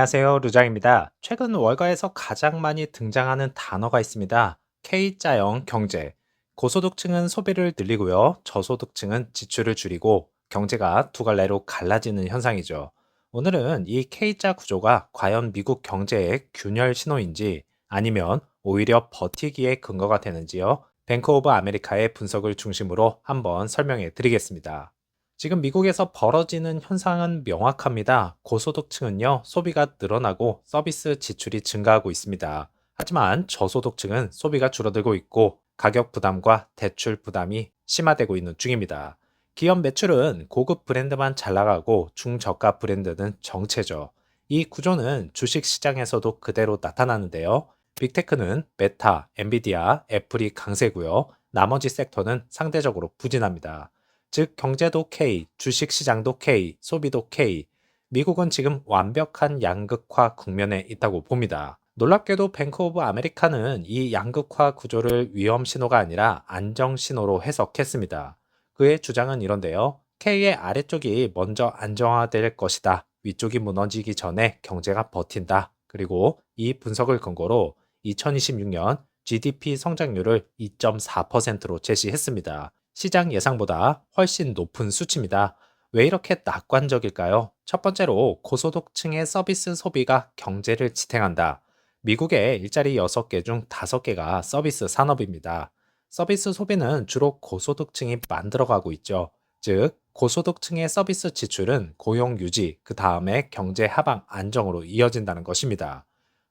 안녕하세요. 루장입니다. 최근 월가에서 가장 많이 등장하는 단어가 있습니다. K자형 경제. 고소득층은 소비를 늘리고요. 저소득층은 지출을 줄이고 경제가 두 갈래로 갈라지는 현상이죠. 오늘은 이 K자 구조가 과연 미국 경제의 균열 신호인지 아니면 오히려 버티기의 근거가 되는지요. 뱅크 오브 아메리카의 분석을 중심으로 한번 설명해 드리겠습니다. 지금 미국에서 벌어지는 현상은 명확합니다. 고소득층은요, 소비가 늘어나고 서비스 지출이 증가하고 있습니다. 하지만 저소득층은 소비가 줄어들고 있고 가격 부담과 대출 부담이 심화되고 있는 중입니다. 기업 매출은 고급 브랜드만 잘 나가고 중저가 브랜드는 정체죠. 이 구조는 주식 시장에서도 그대로 나타나는데요. 빅테크는 메타, 엔비디아, 애플이 강세고요. 나머지 섹터는 상대적으로 부진합니다. 즉 경제도 K, 주식 시장도 K, 소비도 K. 미국은 지금 완벽한 양극화 국면에 있다고 봅니다. 놀랍게도 뱅크 오브 아메리카는 이 양극화 구조를 위험 신호가 아니라 안정 신호로 해석했습니다. 그의 주장은 이런데요. K의 아래쪽이 먼저 안정화될 것이다. 위쪽이 무너지기 전에 경제가 버틴다. 그리고 이 분석을 근거로 2026년 GDP 성장률을 2.4%로 제시했습니다. 시장 예상보다 훨씬 높은 수치입니다. 왜 이렇게 낙관적일까요? 첫 번째로 고소득층의 서비스 소비가 경제를 지탱한다. 미국의 일자리 6개 중 5개가 서비스 산업입니다. 서비스 소비는 주로 고소득층이 만들어가고 있죠. 즉, 고소득층의 서비스 지출은 고용 유지, 그 다음에 경제 하방 안정으로 이어진다는 것입니다.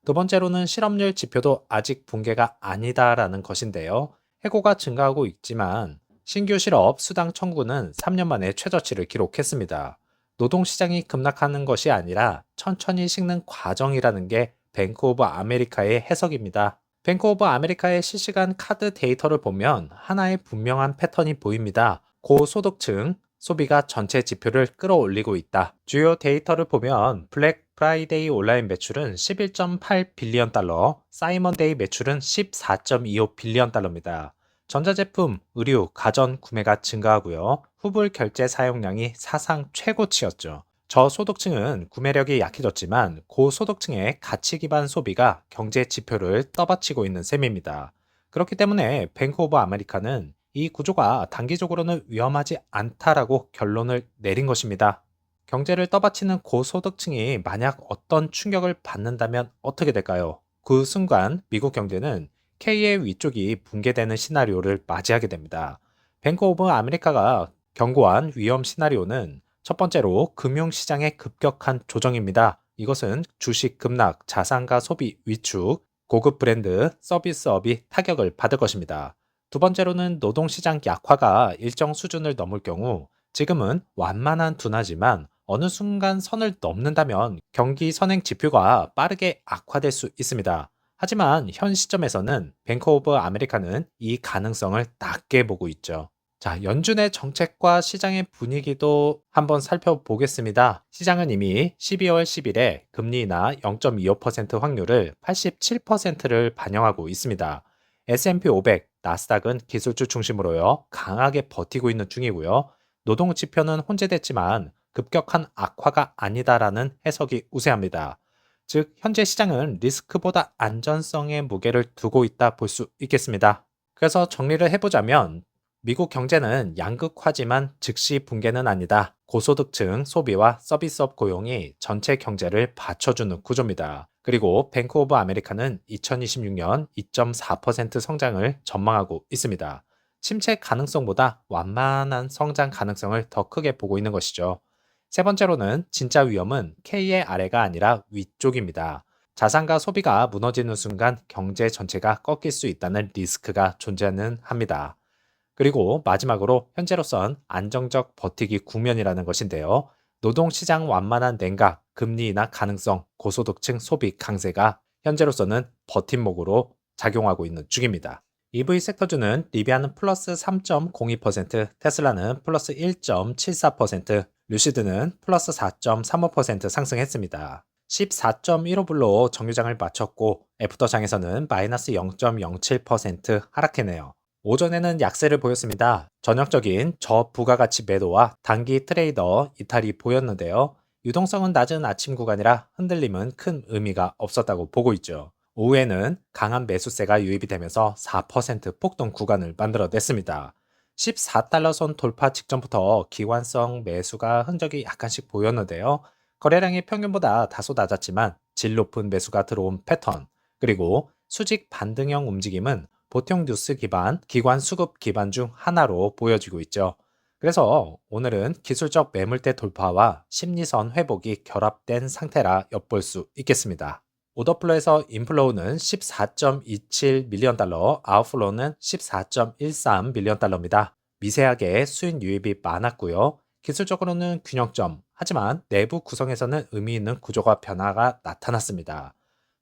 두 번째로는 실업률 지표도 아직 붕괴가 아니다라는 것인데요. 해고가 증가하고 있지만 신규 실업 수당 청구는 3년 만에 최저치를 기록했습니다. 노동시장이 급락하는 것이 아니라 천천히 식는 과정이라는 게 뱅크 오브 아메리카의 해석입니다. 뱅크 오브 아메리카의 실시간 카드 데이터를 보면 하나의 분명한 패턴이 보입니다. 고소득층, 소비가 전체 지표를 끌어올리고 있다. 주요 데이터를 보면 블랙 프라이데이 온라인 매출은 11.8 빌리언 달러, 사이먼데이 매출은 14.25 빌리언 달러입니다. 전자제품, 의류, 가전 구매가 증가하고요. 후불 결제 사용량이 사상 최고치였죠. 저소득층은 구매력이 약해졌지만 고소득층의 가치 기반 소비가 경제 지표를 떠받치고 있는 셈입니다. 그렇기 때문에 뱅크 오브 아메리카는 이 구조가 단기적으로는 위험하지 않다라고 결론을 내린 것입니다. 경제를 떠받치는 고소득층이 만약 어떤 충격을 받는다면 어떻게 될까요? 그 순간 미국 경제는 K의 위쪽이 붕괴되는 시나리오를 맞이하게 됩니다. 뱅크 오브 아메리카가 경고한 위험 시나리오는 첫 번째로 금융시장의 급격한 조정입니다. 이것은 주식 급락, 자산가 소비 위축, 고급 브랜드, 서비스업이 타격을 받을 것입니다. 두 번째로는 노동시장 약화가 일정 수준을 넘을 경우 지금은 완만한 둔화지만 어느 순간 선을 넘는다면 경기 선행 지표가 빠르게 악화될 수 있습니다. 하지만 현 시점에서는 뱅크 오브 아메리카는 이 가능성을 낮게 보고 있죠. 자, 연준의 정책과 시장의 분위기도 한번 살펴보겠습니다. 시장은 이미 12월 10일에 금리 인하 0.25% 확률을 87%를 반영하고 있습니다. S&P 500, 나스닥은 기술주 중심으로요, 강하게 버티고 있는 중이고요. 노동 지표는 혼재됐지만 급격한 악화가 아니다라는 해석이 우세합니다. 즉, 현재 시장은 리스크보다 안전성에 무게를 두고 있다 볼 수 있겠습니다. 그래서 정리를 해보자면, 미국 경제는 양극화지만 즉시 붕괴는 아니다. 고소득층 소비와 서비스업 고용이 전체 경제를 받쳐주는 구조입니다. 그리고 뱅크 오브 아메리카는 2026년 2.4% 성장을 전망하고 있습니다. 침체 가능성보다 완만한 성장 가능성을 더 크게 보고 있는 것이죠. 세 번째로는 진짜 위험은 K의 아래가 아니라 위쪽입니다. 자산과 소비가 무너지는 순간 경제 전체가 꺾일 수 있다는 리스크가 존재는 합니다. 그리고 마지막으로 현재로선 안정적 버티기 국면이라는 것인데요. 노동시장 완만한 냉각, 금리 인하 가능성, 고소득층 소비 강세가 현재로서는 버팀목으로 작용하고 있는 중입니다. EV 섹터주는 리비아는 플러스 3.02%, 테슬라는 플러스 1.74%, 루시드는 플러스 4.35% 상승했습니다. 14.15불로 정유장을 마쳤고 애프터장에서는 마이너스 0.07% 하락했네요. 오전에는 약세를 보였습니다. 전형적인 저 부가가치 매도와 단기 트레이더 이탈이 보였는데요. 유동성은 낮은 아침 구간이라 흔들림은 큰 의미가 없었다고 보고 있죠. 오후에는 강한 매수세가 유입이 되면서 4% 폭등 구간을 만들어냈습니다. 14달러 선 돌파 직전부터 기관성 매수가 흔적이 약간씩 보였는데요. 거래량이 평균보다 다소 낮았지만 질 높은 매수가 들어온 패턴, 그리고 수직 반등형 움직임은 보통 뉴스 기반, 기관 수급 기반 중 하나로 보여지고 있죠. 그래서 오늘은 기술적 매물대 돌파와 심리선 회복이 결합된 상태라 엿볼 수 있겠습니다. 오더플로에서 인플로우는 14.27 밀리언 달러, 아웃플로우는 14.13 밀리언 달러입니다. 미세하게 수익 유입이 많았고요. 기술적으로는 균형점, 하지만 내부 구성에서는 의미 있는 구조가 변화가 나타났습니다.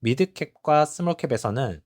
미드캡과 스몰캡에서는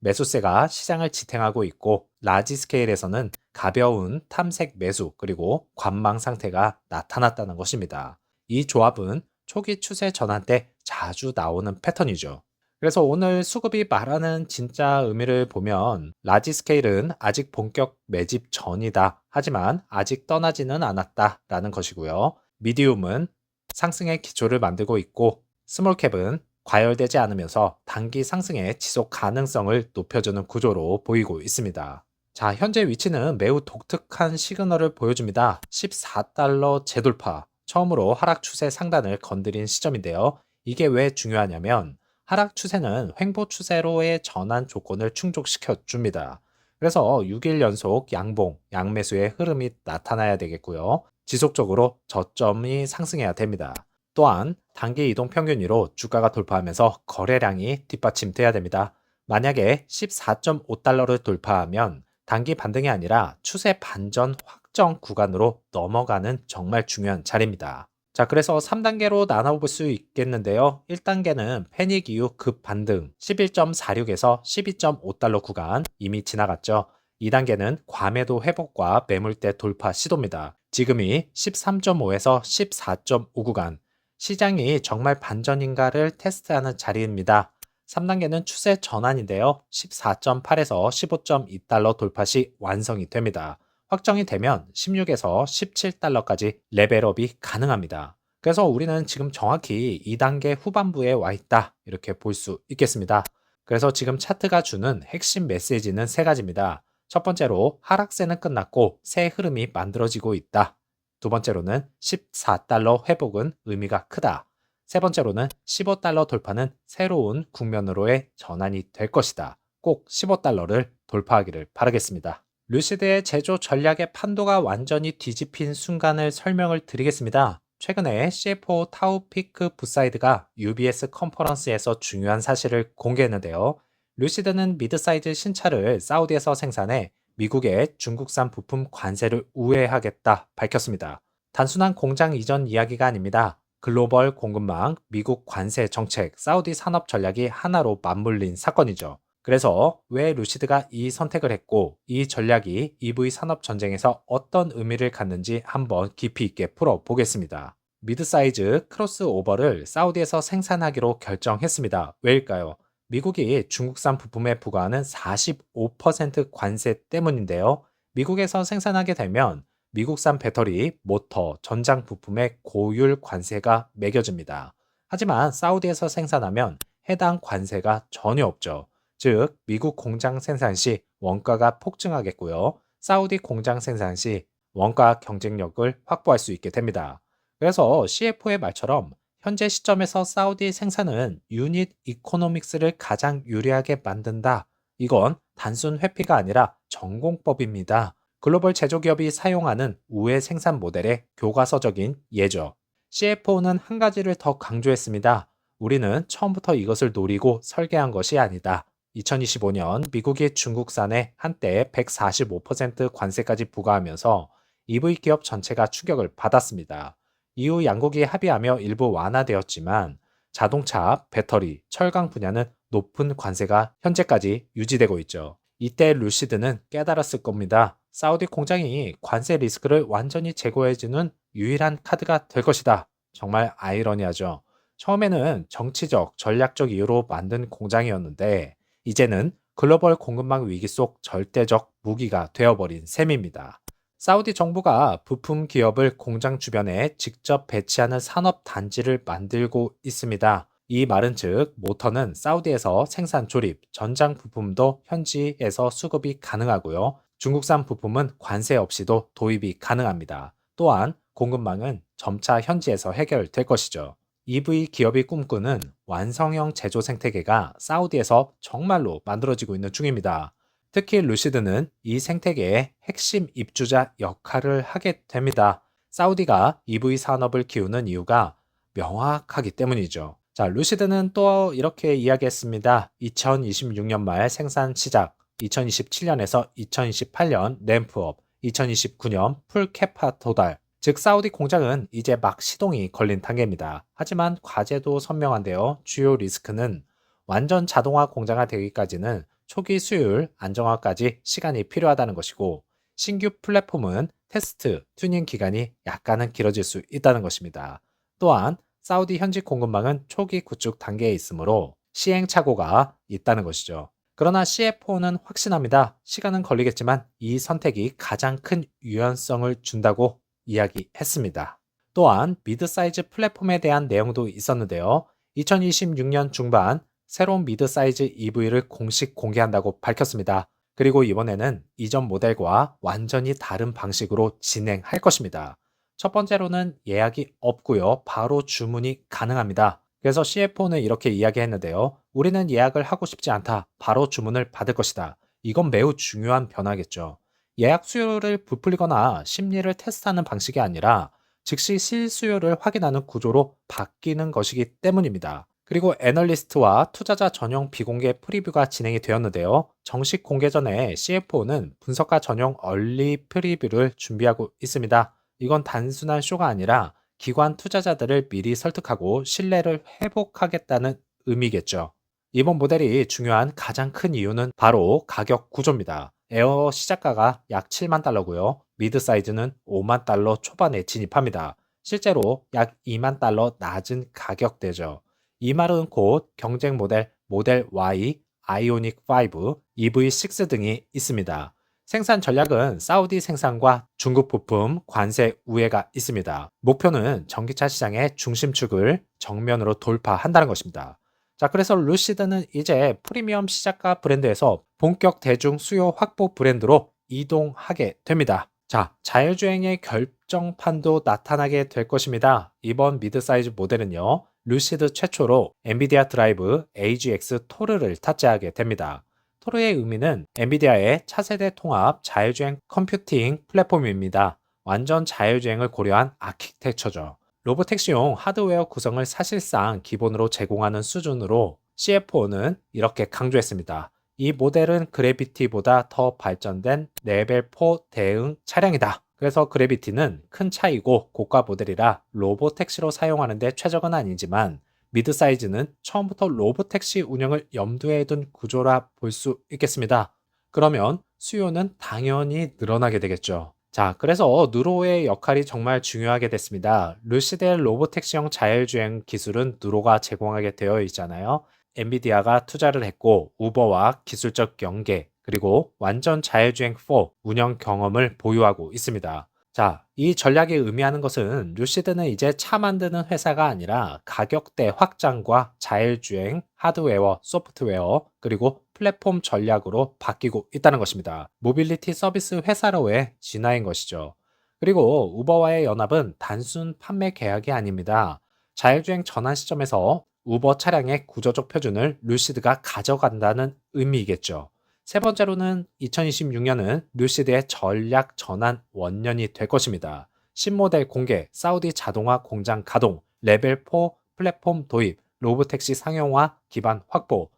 매수세가 시장을 지탱하고 있고 라지 스케일에서는 가벼운 탐색 매수 그리고 관망 상태가 나타났다는 것입니다. 이 조합은 초기 추세 전환 때 자주 나오는 패턴이죠. 그래서 오늘 수급이 말하는 진짜 의미를 보면 라지 스케일은 아직 본격 매집 전이다. 하지만 아직 떠나지는 않았다 라는 것이고요. 미디움은 상승의 기초를 만들고 있고 스몰캡은 과열되지 않으면서 단기 상승의 지속 가능성을 높여주는 구조로 보이고 있습니다. 자, 현재 위치는 매우 독특한 시그널을 보여줍니다. 14달러 재돌파. 처음으로 하락 추세 상단을 건드린 시점인데요. 이게 왜 중요하냐면 하락 추세는 횡보 추세로의 전환 조건을 충족시켜 줍니다. 그래서 6일 연속 양봉, 양매수의 흐름이 나타나야 되겠고요. 지속적으로 저점이 상승해야 됩니다. 또한 단기 이동 평균으로 주가가 돌파하면서 거래량이 뒷받침돼야 됩니다. 만약에 14.5달러를 돌파하면 단기 반등이 아니라 추세 반전 확정 구간으로 넘어가는 정말 중요한 자리입니다. 자, 그래서 3단계로 나눠볼 수 있겠는데요. 1단계는 패닉 이후 급 반등 11.46에서 12.5달러 구간 이미 지나갔죠. 2단계는 과매도 회복과 매물대 돌파 시도입니다. 지금이 13.5에서 14.5 구간, 시장이 정말 반전인가를 테스트하는 자리입니다. 3단계는 추세 전환인데요. 14.8에서 15.2달러 돌파 시 완성이 됩니다. 확정이 되면 16에서 17달러까지 레벨업이 가능합니다. 그래서 우리는 지금 정확히 2단계 후반부에 와 있다. 이렇게 볼 수 있겠습니다. 그래서 지금 차트가 주는 핵심 메시지는 세 가지입니다. 첫 번째로 하락세는 끝났고 새 흐름이 만들어지고 있다. 두 번째로는 14달러 회복은 의미가 크다. 세 번째로는 15달러 돌파는 새로운 국면으로의 전환이 될 것이다. 꼭 15달러를 돌파하기를 바라겠습니다. 루시드의 제조 전략의 판도가 완전히 뒤집힌 순간을 설명을 드리겠습니다. 최근에 CFO 타우피크 부사이드가 UBS 컨퍼런스에서 중요한 사실을 공개했는데요. 루시드는 미드사이즈 신차를 사우디에서 생산해 미국의 중국산 부품 관세를 우회하겠다 밝혔습니다. 단순한 공장 이전 이야기가 아닙니다. 글로벌 공급망, 미국 관세 정책, 사우디 산업 전략이 하나로 맞물린 사건이죠. 그래서 왜 루시드가 이 선택을 했고 이 전략이 EV 산업 전쟁에서 어떤 의미를 갖는지 한번 깊이 있게 풀어보겠습니다. 미드사이즈 크로스오버를 사우디에서 생산하기로 결정했습니다. 왜일까요? 미국이 중국산 부품에 부과하는 45% 관세 때문인데요. 미국에서 생산하게 되면 미국산 배터리, 모터, 전장 부품의 고율 관세가 매겨집니다. 하지만 사우디에서 생산하면 해당 관세가 전혀 없죠. 즉, 미국 공장 생산 시 원가가 폭증하겠고요. 사우디 공장 생산 시 원가 경쟁력을 확보할 수 있게 됩니다. 그래서 CFO의 말처럼 현재 시점에서 사우디 생산은 유닛 이코노믹스를 가장 유리하게 만든다. 이건 단순 회피가 아니라 전공법입니다. 글로벌 제조기업이 사용하는 우회 생산 모델의 교과서적인 예죠. CFO는 한 가지를 더 강조했습니다. 우리는 처음부터 이것을 노리고 설계한 것이 아니다. 2025년 미국이 중국산에 한때 145% 관세까지 부과하면서 EV 기업 전체가 충격을 받았습니다. 이후 양국이 합의하며 일부 완화되었지만 자동차, 배터리, 철강 분야는 높은 관세가 현재까지 유지되고 있죠. 이때 루시드는 깨달았을 겁니다. 사우디 공장이 관세 리스크를 완전히 제거해주는 유일한 카드가 될 것이다. 정말 아이러니하죠. 처음에는 정치적, 전략적 이유로 만든 공장이었는데 이제는 글로벌 공급망 위기 속 절대적 무기가 되어버린 셈입니다. 사우디 정부가 부품 기업을 공장 주변에 직접 배치하는 산업 단지를 만들고 있습니다. 이 말은 즉 모터는 사우디에서 생산 조립, 전장 부품도 현지에서 수급이 가능하고요. 중국산 부품은 관세 없이도 도입이 가능합니다. 또한 공급망은 점차 현지에서 해결될 것이죠. EV 기업이 꿈꾸는 완성형 제조 생태계가 사우디에서 정말로 만들어지고 있는 중입니다. 특히 루시드는 이 생태계의 핵심 입주자 역할을 하게 됩니다. 사우디가 EV 산업을 키우는 이유가 명확하기 때문이죠. 자, 루시드는 또 이렇게 이야기했습니다. 2026년 말 생산 시작, 2027년에서 2028년 램프업, 2029년 풀 캐파 도달. 즉 사우디 공장은 이제 막 시동이 걸린 단계입니다. 하지만 과제도 선명한데요. 주요 리스크는 완전 자동화 공장화 되기까지는 초기 수율 안정화까지 시간이 필요하다는 것이고 신규 플랫폼은 테스트, 튜닝 기간이 약간은 길어질 수 있다는 것입니다. 또한 사우디 현지 공급망은 초기 구축 단계에 있으므로 시행착오가 있다는 것이죠. 그러나 CF4는 확신합니다. 시간은 걸리겠지만 이 선택이 가장 큰 유연성을 준다고 이야기했습니다. 또한 미드 사이즈 플랫폼에 대한 내용도 있었는데요. 2026년 중반 새로운 미드 사이즈 EV를 공식 공개한다고 밝혔습니다. 그리고 이번에는 이전 모델과 완전히 다른 방식으로 진행할 것입니다. 첫 번째로는 예약이 없고요. 바로 주문이 가능합니다. 그래서 CFO는 이렇게 이야기했는데요. 우리는 예약을 하고 싶지 않다. 바로 주문을 받을 것이다. 이건 매우 중요한 변화겠죠. 예약 수요를 부풀리거나 심리를 테스트하는 방식이 아니라 즉시 실수요를 확인하는 구조로 바뀌는 것이기 때문입니다. 그리고 애널리스트와 투자자 전용 비공개 프리뷰가 진행이 되었는데요. 정식 공개 전에 CFO는 분석가 전용 얼리 프리뷰를 준비하고 있습니다. 이건 단순한 쇼가 아니라 기관 투자자들을 미리 설득하고 신뢰를 회복하겠다는 의미겠죠. 이번 모델이 중요한 가장 큰 이유는 바로 가격 구조입니다. 에어 시작가가 약 7만 달러고요. 미드 사이즈는 5만 달러 초반에 진입합니다. 실제로 약 2만 달러 낮은 가격대죠. 이 말은 곧 경쟁 모델 모델 Y, 아이오닉 5, EV6 등이 있습니다. 생산 전략은 사우디 생산과 중국 부품 관세 우회가 있습니다. 목표는 전기차 시장의 중심축을 정면으로 돌파한다는 것입니다. 자, 그래서 루시드는 이제 프리미엄 시작가 브랜드에서 본격 대중 수요 확보 브랜드로 이동하게 됩니다. 자, 자율주행의 결정판도 나타나게 될 것입니다. 이번 미드 사이즈 모델은요, 루시드 최초로 엔비디아 드라이브 AGX 토르를 탑재하게 됩니다. 토르의 의미는 엔비디아의 차세대 통합 자율주행 컴퓨팅 플랫폼입니다. 완전 자율주행을 고려한 아키텍처죠. 로보택시용 하드웨어 구성을 사실상 기본으로 제공하는 수준으로 CF4는 이렇게 강조했습니다. 이 모델은 그래비티보다 더 발전된 레벨 4 대응 차량이다. 그래서 그래비티는 큰 차이고 고가 모델이라 로보택시로 사용하는데 최적은 아니지만 미드 사이즈는 처음부터 로보택시 운영을 염두에 둔 구조라 볼 수 있겠습니다. 그러면 수요는 당연히 늘어나게 되겠죠. 자, 그래서 누로의 역할이 정말 중요하게 됐습니다. 루시델 로보택시형 자율주행 기술은 누로가 제공하게 되어 있잖아요. 엔비디아가 투자를 했고 우버와 기술적 연계, 그리고 완전 자율주행 4 운영 경험을 보유하고 있습니다. 자, 이 전략이 의미하는 것은 루시드는 이제 차 만드는 회사가 아니라 가격대 확장과 자율주행, 하드웨어, 소프트웨어, 그리고 플랫폼 전략으로 바뀌고 있다는 것입니다. 모빌리티 서비스 회사로의 진화인 것이죠. 그리고 우버와의 연합은 단순 판매 계약이 아닙니다. 자율주행 전환 시점에서 우버 차량의 구조적 표준을 루시드가 가져간다는 의미이겠죠. 세 번째로는 2026년은 루시드의 전략 전환 원년이 될 것입니다. 신모델 공개, 사우디 자동화 공장 가동, 레벨 4 플랫폼 도입, 로보택시 상용화 기반 확보.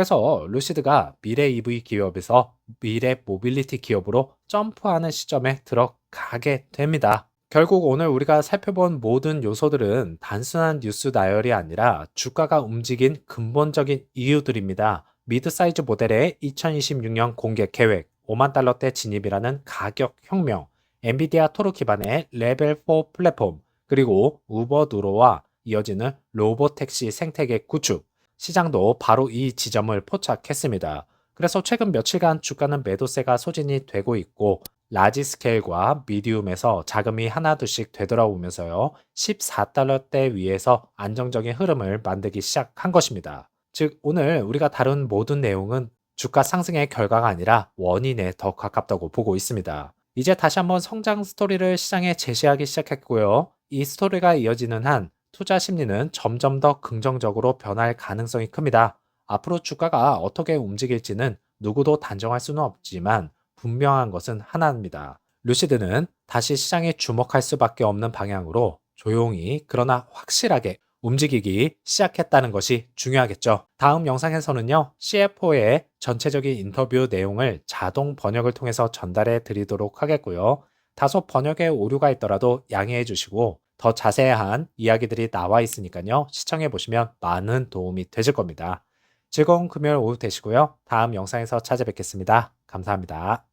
그래서 루시드가 미래 EV 기업에서 미래 모빌리티 기업으로 점프하는 시점에 들어가게 됩니다. 결국 오늘 우리가 살펴본 모든 요소들은 단순한 뉴스 나열이 아니라 주가가 움직인 근본적인 이유들입니다. 미드 사이즈 모델의 2026년 공개 계획, 5만 달러대 진입이라는 가격 혁명, 엔비디아 토르 기반의 레벨 4 플랫폼, 그리고 우버 누로와 이어지는 로보택시 생태계 구축, 시장도 바로 이 지점을 포착했습니다. 그래서 최근 며칠간 주가는 매도세가 소진이 되고 있고 라지 스케일과 미디움에서 자금이 하나둘씩 되돌아오면서요. 14달러대 위에서 안정적인 흐름을 만들기 시작한 것입니다. 즉, 오늘 우리가 다룬 모든 내용은 주가 상승의 결과가 아니라 원인에 더 가깝다고 보고 있습니다. 이제 다시 한번 성장 스토리를 시장에 제시하기 시작했고요. 이 스토리가 이어지는 한 투자 심리는 점점 더 긍정적으로 변할 가능성이 큽니다. 앞으로 주가가 어떻게 움직일지는 누구도 단정할 수는 없지만 분명한 것은 하나입니다. 루시드는 다시 시장에 주목할 수밖에 없는 방향으로 조용히 그러나 확실하게 움직이기 시작했다는 것이 중요하겠죠. 다음 영상에서는요, CFO의 전체적인 인터뷰 내용을 자동 번역을 통해서 전달해 드리도록 하겠고요. 다소 번역에 오류가 있더라도 양해해 주시고 더 자세한 이야기들이 나와 있으니까요. 시청해 보시면 많은 도움이 되실 겁니다. 즐거운 금요일 오후 되시고요. 다음 영상에서 찾아뵙겠습니다. 감사합니다.